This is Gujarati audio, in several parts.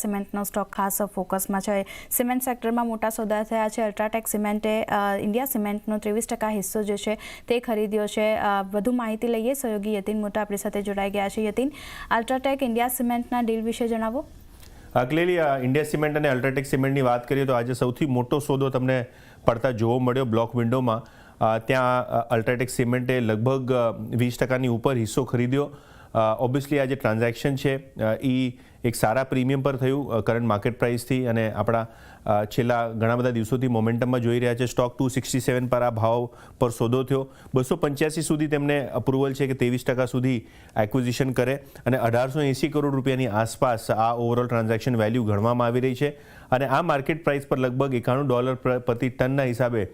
સિમેન્ટનો સ્ટોક ખાસ ફોકસમાં છે. સિમેન્ટ સેક્ટરમાં મોટા સોદા થયા છે. અલ્ટ્રાટેક સિમેન્ટે ઇન્ડિયા સિમેન્ટનો ત્રેવીસ ટકા હિસ્સો જે છે તે ખરીદ્યો છે. વધુ માહિતી લઈએ. સહયોગી યતિન મોટા આપણી સાથે જોડાઈ ગયા છે. યતિન, અલ્ટ્રાટેક ઇન્ડિયા સિમેન્ટના ડીલ વિશે જણાવો. અગલેલી ઇન્ડિયા સિમેન્ટ અને અલ્ટ્રાટેક સિમેન્ટની વાત કરીએ તો આજે સૌથી મોટો સોદો તમને પડતા જોવો મળ્યો બ્લોક વિન્ડોમાં. ત્યાં અલ્ટ્રાટેક સિમેન્ટે લગભગ વીસ ટકાની ઉપર હિસ્સો ખરીદ્યો. ઓબ્વિયસલી આ જે ટ્રાન્ઝેક્શન છે એ એક સારા પ્રીમિયમ પર થયું કરંટ માર્કેટ પ્રાઇસથી અને આપણા છેલ્લા ઘણા બધા દિવસોથી મોમેન્ટમમાં જોઈ રહ્યા છે. સ્ટોક ટુ સિક્સટી સેવન પર આ ભાવ પર સોદો થયો. બસો પંચ્યાસી સુધી તેમને અપ્રુવલ છે કે ત્રેવીસ ટકા સુધી એક્વિઝિશન કરે અને અઢારસો એંસી કરોડ રૂપિયાની આસપાસ આ ઓવરઓલ ટ્રાન્ઝેક્શન વેલ્યુ ગણવામાં આવી રહી છે. અને આ માર્કેટ પ્રાઇસ પર લગભગ એકાણું ડોલર પ્રતિ ટનના હિસાબે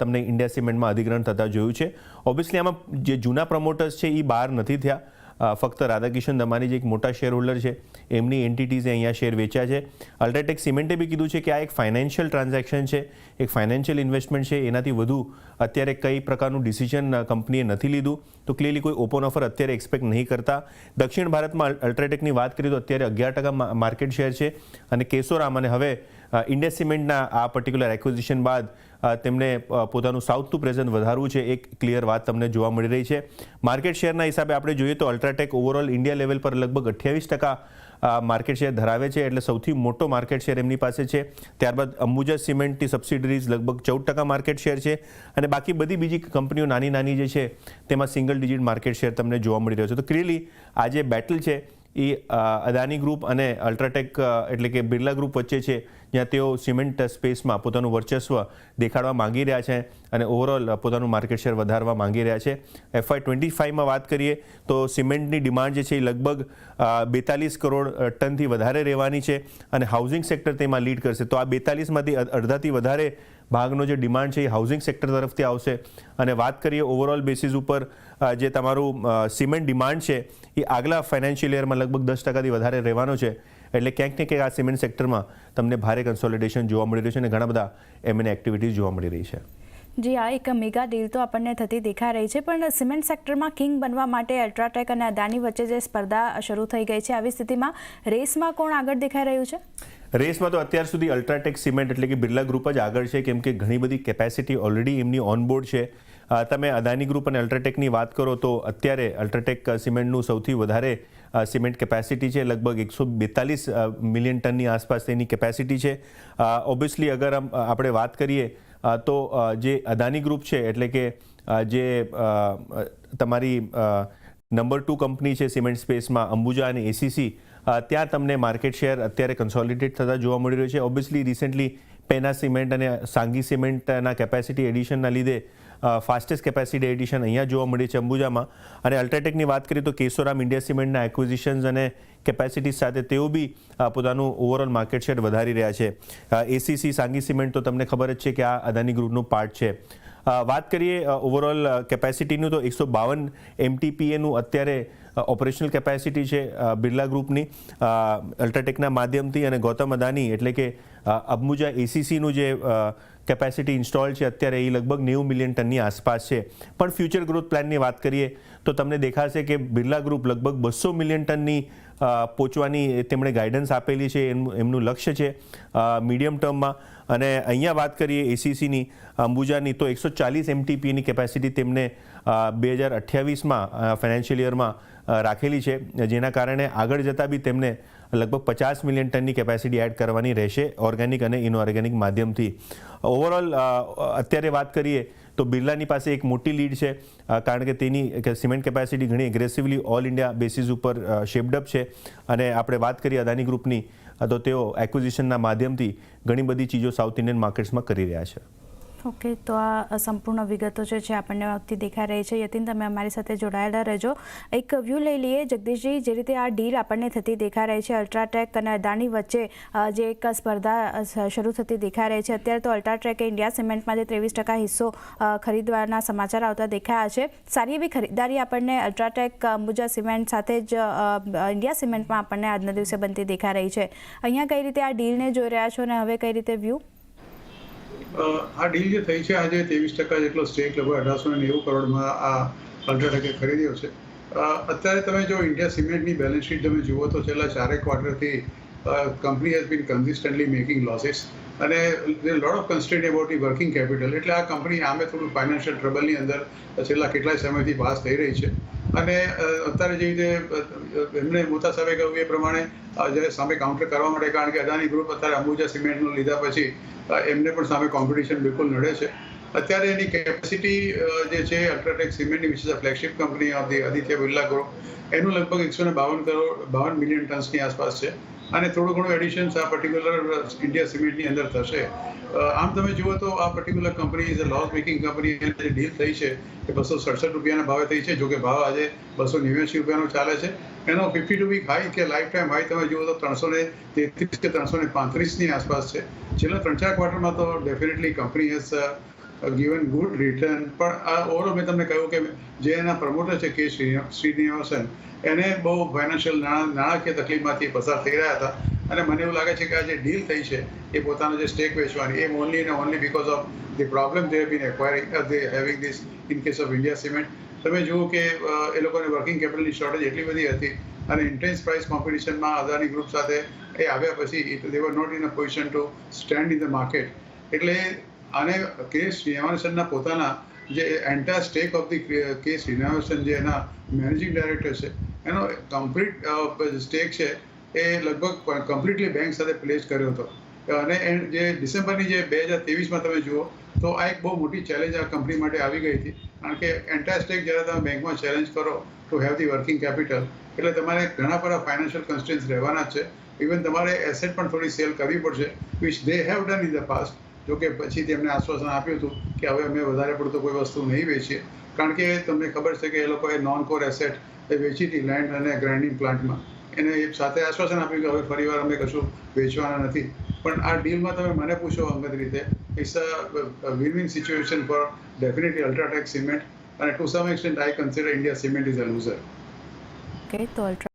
તમને ઇન્ડિયા સિમેન્ટમાં અધિગ્રહણ થતા જોયું છે. ઓબ્વિયસલી આમાં જે જૂના પ્રમોટર્સ છે એ બહાર નથી થયા. ફક્ત રાધાકિશન દમાની જે એક મોટા શેર હોલ્ડર છે. એમની એન્ટિટીઝે અહીંયા શેર વેચ્યા છે. અલ્ટ્રાટેક સિમેન્ટે બી કીધું છે કે આ એક ફાઇનાન્શિયલ ટ્રાન્ઝેક્શન છે. એક ફાઇનાન્શિયલ ઇન્વેસ્ટમેન્ટ છે. એનાથી વધુ અત્યારે કઈ પ્રકારનું ડિસિઝન કંપનીએ નથી લીધું. તો ક્લિયરલી કોઈ ઓપન ઓફર અત્યારે એક્સપેક્ટ નહીં કરતા. દક્ષિણ ભારતમાં અલ્ટ્રાટેકની વાત કરીએ તો અત્યારે અગિયાર ટકા માર્કેટ શેર છે. અને કેશોરામ અને હવે ઇન્ડિયા સિમેન્ટના આ પર્ટિક્યુલર એક્વિઝિશન બાદ અ, તેમને સાઉથ ટુ પ્રેઝન્ટ વધારવું છે એક ક્લિયર વાત તમને જોવા મળી રહી છે. માર્કેટ શેરના હિસાબે આપણે જોઈએ તો અલ્ટ્રાટેક ઓવરઓલ ઇન્ડિયા લેવલ પર લગભગ અઠ્યાવીસ ટકા માર્કેટ શેર ધરાવે છે એટલે સૌથી મોટો માર્કેટ શેર એમની પાસે છે. ત્યારબાદ અંબુજા સિમેન્ટની સબસિડરીઝ લગભગ ચૌદ ટકા માર્કેટ શેર છે. અને બાકી બધી બીજી કંપનીઓ નાની નાની જે છે તેમાં સિંગલ ડિજિટ માર્કેટ શેર તમને જોવા મળી રહ્યો છે. તો ક્લિયરલી આ જે બેટલ છે એ અદાની ગ્રુપ અને અલ્ટ્રાટેક એટલે કે બિરલા ગ્રુપ વચ્ચે છે. જ્યાં તેઓ સિમેન્ટ સ્પેસમાં પોતાનું વર્ચસ્વ દેખાડવા માંગી રહ્યા છે અને ઓવરઓલ પોતાનું માર્કેટ શેર વધારવા માંગી રહ્યા છે. એફઆઈ ટ્વેન્ટી ફાઇવમાં વાત કરીએ તો સિમેન્ટની ડિમાન્ડ જે છે એ લગભગ બેતાલીસ કરોડ ટનથી વધારે રહેવાની છે અને હાઉસિંગ સેક્ટર તેમાં લીડ કરશે. તો આ બેતાલીસમાંથી અડધાથી વધારે ભાગનો જે ડિમાન્ડ છે એ હાઉસિંગ સેક્ટર તરફથી આવશે. અને વાત કરીએ ઓવરઓલ બેસિસ ઉપર જે તમારું સિમેન્ટ ડિમાન્ડ છે એ આગલા ફાઇનાન્શિયલ યરમાં લગભગ દસ ટકાથી વધારે રહેવાનો છે. એટલે ક્યાંક ને ક્યાંક આ સિમેન્ટ સેક્ટરમાં તમને ભારે કન્સોલિડેશન જોવા મળી રહ્યું છે અને ઘણા બધા એમએન એક્ટિવિટીઝ જોવા મળી રહી છે. જી આ એક મેગા ડીલ તો આપણને થતી દેખાઈ રહી છે પણ સિમેન્ટ સેક્ટરમાં કિંગ બનવા માટે અલ્ટ્રાટેક અને અદાની વચ્ચે જે સ્પર્ધા શરૂ થઈ ગઈ છે આવી સ્થિતિમાં રેસમાં કોણ આગળ દેખાઈ રહ્યું છે? રેસમાં તો અત્યાર સુધી અલ્ટ્રાટેક સિમેન્ટ એટલે કે બિરલા ગ્રુપ જ આગળ છે કેમ કે ઘણી બધી કેપેસિટી ઓલરેડી એમની ઓનબોર્ડ છે. તમે અદાની ગ્રુપ અને અલ્ટ્રાટેકની વાત કરો તો અત્યારે અલ્ટ્રાટેક સિમેન્ટનું સૌથી વધારે સિમેન્ટ કેપેસિટી છે, લગભગ એકસો બેતાલીસ મિલિયન ટનની આસપાસ તેની કેપેસિટી છે. ઓબ્વિયસલી અગર આપણે વાત કરીએ તો જે અદાની ગ્રુપ છે, એટલે કે જે તમારી નંબર ટુ કંપની છે સિમેન્ટ સ્પેસમાં, અંબુજા અને એસીસી ત્યાં તમને માર્કેટ શેર અત્યારે કન્સોલિડેટ થતા જોવા મળી રહ્યું છે. ઓબ્વિયસલી રિસેન્ટલી પેના સિમેન્ટ અને સાંગી સિમેન્ટના કેપેસિટી એડિશનના લીધે ફાસ્ટેસ્ટ કેપેસિટી એડિશન અહીંયા જોવા મળી છે અંબુજામાં. અને અલ્ટ્રાટેકની વાત કરીએ તો કેશોરામ ઇન્ડિયા સિમેન્ટના એક્વિઝિશન્સ અને કેપેસિટી સાથે તેઓ બી પોતાનું ઓવરઓલ માર્કેટ શેર વધારી રહ્યા છે. એસીસી સાંગી સિમેન્ટ તો તમને ખબર જ છે કે આ અદાની ગ્રુપનું પાર્ટ છે. વાત કરીએ ઓવરઓલ કેપેસિટીનું તો એકસો બાવન એમટીપીએનું અત્યારે ઓપરેશનલ કેપેસિટી છે બિરલા ગ્રુપની. અલ્ટ્રાટેકના માધ્યમથી અને ગૌતમ અદાની એટલે કે અ, એસીસીનું જે કેપેસિટી ઇન્સ્ટોલ છે અત્યારે એ લગભગ નેવું મિલિયન ટનની આસપાસ છે. પણ ફ્યુચર ગ્રોથ પ્લાનની વાત કરીએ તો તમને દેખાશે કે બિરલા ગ્રુપ લગભગ બસો મિલિયન ટનની પહોંચવાની તેમણે ગાઈડન્સ આપેલી છે એમનું લક્ષ્ય છે મીડિયમ ટર્મમાં અને અહીંયા વાત કરીએ એસીસીની અંબુજાની, તો એકસો ચાલીસ એમટીપીની કેપેસિટી તેમને બે હજાર અઠ્યાવીસમાં ફાઇનાન્શિયલ યરમાં રાખેલી છે. જેના કારણે આગળ જતાં બી તેમને લગભગ પચાસ મિલિયન ટનની કેપેસિટી એડ કરવાની રહેશે ઓર્ગેનિક અને ઇનઓર્ગેનિક માધ્યમથી. ઓવરઓલ અત્યારે વાત કરીએ તો બિરલાની પાસે એક મોટી લીડ છે કારણ કે તેની સિમેન્ટ કેપેસિટી ઘણી એગ્રેસિવલી ઓલ ઇન્ડિયા બેસિસ ઉપર શેપડઅપ છે. અને આપણે વાત કરીએ અદાની ગ્રુપની તો તેઓ એક્વિઝિશનના માધ્યમથી ઘણી બધી ચીજો સાઉથ ઇન્ડિયન માર્કેટ્સમાં કરી રહ્યા છે. ઓકે, તો આ સંપૂર્ણ વિગતો જે છે આપણને વખતે દેખાઈ રહી છે. યતિન, તમે અમારી સાથે જોડાયેલા રહેજો. એક વ્યૂ લઈ લઈએ. જગદીશજી, જે રીતે આ ડીલ આપણને થતી દેખાઈ રહી છે અલ્ટ્રાટેક અને અદાણી વચ્ચે જે એક સ્પર્ધા શરૂ થતી દેખાઈ રહી છે. અત્યારે તો અલ્ટ્રાટેકે ઇન્ડિયા સિમેન્ટમાં જે ત્રેવીસ ટકા હિસ્સો ખરીદવાના સમાચાર આવતા દેખાયા છે. સારી એવી ખરીદારી આપણને અલ્ટ્રાટેક અંબુજા સિમેન્ટ સાથે જ ઇન્ડિયા સિમેન્ટમાં આપણને આજના દિવસે બનતી દેખાઈ રહી છે. અહીંયા કઈ રીતે આ ડીલને જોઈ રહ્યા છો અને હવે કઈ રીતે વ્યૂ? આ ડીલ જે થઈ છે, આજે ત્રેવીસ ટકા જેટલો સ્ટેક લગભગ અઢારસો ને નેવું કરોડમાં આ અલ્ટ્રાટેકે ખરીદ્યો છે. અત્યારે તમે જો ઇન્ડિયા સિમેન્ટની બેલેન્સ શીટ તમે જુઓ તો છેલ્લા ચારેક ક્વાર્ટરથી company has been consistently making losses અને lot of constant about the working capital એટલે આ કંપની આમે થોડું ફાઇનાન્શિયલ ટ્રબલની અંદર છેલ્લા કેટલાય સમયથી પાસ થઈ રહી છે. અને અત્યારે જેવી રીતે એમણે મોતા સાહેબે કહ્યું એ પ્રમાણે જ્યારે સામે કાઉન્ટર કરવા માટે, કારણ કે અદાની ગ્રુપ અત્યારે અંબુજા સિમેન્ટનું લીધા પછી એમને પણ સામે કોમ્પિટિશન બિલકુલ નડે છે. અત્યારે એની કેપેસિટી જે છે અલ્ટ્રાટેક સિમેન્ટની વિશેષ flagship company Aditya Birla group એનું લગભગ એકસો ને બાવન કરોડ, બાવન મિલિયન ટન્સની આસપાસ છે. અને થોડું ઘણું એડિશન્સ આ પર્ટિક્યુલર ઇન્ડિયા સિમેન્ટની અંદર થશે. આમ તમે જુઓ તો આ particular company is a loss making company જે ડીલ થઈ છે એ બસો સડસઠ રૂપિયાના ભાવે થઈ છે, જોકે ભાવ આજે બસો નેવ્યાસી રૂપિયાનો ચાલે છે. એનો ફિફ્ટી ટુ વીક હાઈ કે લાઈફ ટાઈમ હાઈ તમે જુઓ તો ત્રણસો ને તેત્રીસ કે ત્રણસો ને પાંત્રીસની આસપાસ છે. છેલ્લા ત્રણ ચાર ક્વાર્ટરમાં તો definitely company has given good return પણ આ ઓવરઓલ મેં તમને કહ્યું કે જે એના પ્રમોટર છે કે શ્રીનિવાસન, એને બહુ ફાઇનાન્શિયલ નાણાકીય તકલીફમાંથી પસાર થઈ રહ્યા હતા. અને મને એવું લાગે છે કે આ જે ડીલ થઈ છે, એ પોતાનો જે સ્ટેક વેચવાની, એ ઓનલી ને only because of the problem they been acquiring they having this in case of India cement તમે જુઓ કે એ લોકોને વર્કિંગ કેપિટલની શોર્ટેજ એટલી બધી હતી અને ઇન્ટેન્સ પ્રાઇસ કોમ્પિટિશનમાં અદાની ગ્રુપ સાથે એ આવ્યા પછી they were not in a position to stand in the market એટલે આને કે શ્રીનિવાસનના પોતાના જે એન્ટાયર સ્ટેક ઓફ ધી કે શ્રીનિવાસન જે એના મેનેજિંગ ડાયરેક્ટર છે, એનો કમ્પ્લીટ સ્ટેક છે, એ લગભગ કમ્પ્લીટલી બેંક સાથે પ્લેસ કર્યો હતો. અને જે ડિસેમ્બરની જે બે હજાર ત્રેવીસમાં તમે જુઓ, તો આ એક બહુ મોટી ચેલેન્જ આ કંપની માટે આવી ગઈ હતી. કારણ કે એન્ટાયર સ્ટેક જ્યારે તમે બેંકમાં ચેલેન્જ કરો to have the working capital એટલે તમારે ઘણા બધા ફાઇનાન્શિયલ કન્સ્ટન્સ રહેવાના છે. ઇવન તમારે એસેટ પણ થોડી સેલ કરવી પડશે which they have done in the past જો કે પછી તેમને આશ્વાસન આપ્યું હતું કે હવે અમે વધારે પડતો કોઈ વસ્તુ નહીં વેચીએ. કારણ કે તમને ખબર છે કે એ લોકોએ નોન કોર એસેટ એ વેચી હતી લેન્ડ અને ગ્રાઇન્ડિંગ પ્લાન્ટમાં એને સાથે આશ્વાસન આપ્યું કે હવે ફરીવાર અમે કશું વેચવાના નથી. પણ આ ડીલમાં તમે મને પૂછો અંગત રીતે it's a win win situation for definitely UltraTech cement અને to some extent I consider India cement is a loser okay તો